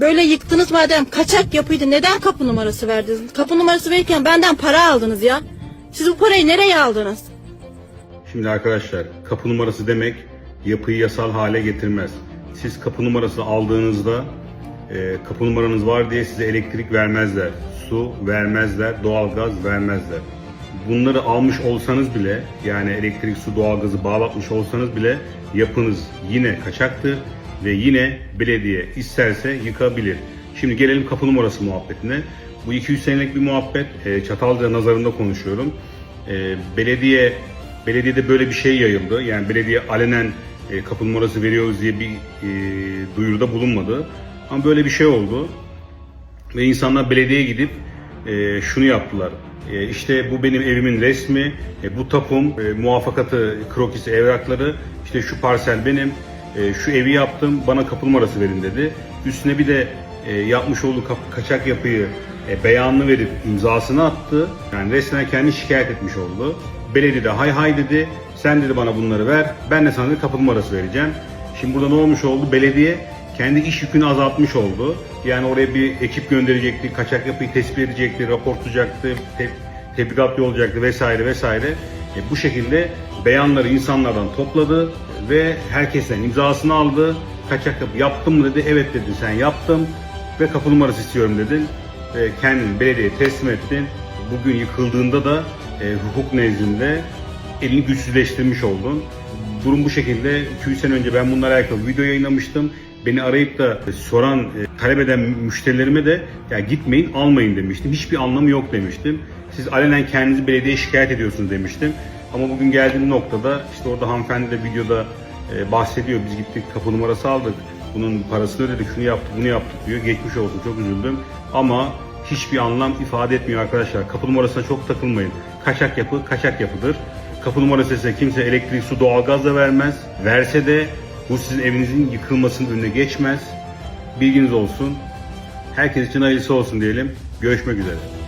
Böyle yıktınız madem kaçak yapıydı neden kapı numarası verdiniz? Kapı numarası verirken benden para aldınız ya. Siz bu parayı nereye aldınız? Şimdi arkadaşlar kapı numarası demek yapıyı yasal hale getirmez. Siz kapı numarası aldığınızda e, kapı numaranız var diye size elektrik vermezler, su vermezler, doğalgaz vermezler. Bunları almış olsanız bile yani elektrik, su, doğalgazı bağlatmış olsanız bile yapınız yine kaçaktır ve yine belediye isterse yıkabilir. Şimdi gelelim kapı numarası muhabbetine. Bu 200 senelik bir muhabbet. E, Çatalca nazarında konuşuyorum. E, belediye belediyede böyle bir şey yayıldı. Yani belediye alenen e, kapı numarası veriyoruz diye bir e, duyuruda bulunmadı. Ama böyle bir şey oldu. Ve insanlar belediyeye gidip e, şunu yaptılar. E, işte bu benim evimin resmi, e, bu tapum, e, krokisi, evrakları, işte şu parsel benim, e, şu evi yaptım, bana kapı numarası verin dedi. Üstüne bir de e, yapmış olduğu kaçak yapıyı e, beyanını verip imzasını attı. Yani resmen kendi şikayet etmiş oldu. Belediye de hay hay dedi, sen dedi bana bunları ver, ben de sana dedi kapı numarası vereceğim. Şimdi burada ne olmuş oldu? Belediye kendi iş yükünü azaltmış oldu. Yani oraya bir ekip gönderecekti, kaçak yapıyı tespit edecekti, rapor tutacaktı, te- tebligat olacaktı vesaire vesaire. E, bu şekilde beyanları insanlardan topladı ve herkesten imzasını aldı. Kaçak yaptım dedi, evet dedi sen yaptım ve kapı numarası istiyorum dedin. Ve kendini belediyeye teslim ettin. Bugün yıkıldığında da e, hukuk nezdinde elini güçsüzleştirmiş oldun. Durum bu şekilde. 200 sene önce ben bunlarla alakalı video yayınlamıştım. Beni arayıp da soran, e, talep eden müşterilerime de ya gitmeyin almayın demiştim. Hiçbir anlamı yok demiştim. Siz alenen kendinizi belediyeye şikayet ediyorsunuz demiştim. Ama bugün geldiğim noktada işte orada hanımefendi de videoda e, bahsediyor. Biz gittik kapı numarası aldık. Bunun parasını ödedik, şunu yaptık, bunu yaptık diyor. Geçmiş olsun çok üzüldüm. Ama hiçbir anlam ifade etmiyor arkadaşlar. Kapı numarasına çok takılmayın. Kaçak yapı kaçak yapıdır. Kapı numarası ise kimse elektrik, su, doğalgaz da vermez. Verse de bu sizin evinizin yıkılmasının önüne geçmez. Bilginiz olsun. Herkes için hayırlısı olsun diyelim. Görüşmek üzere.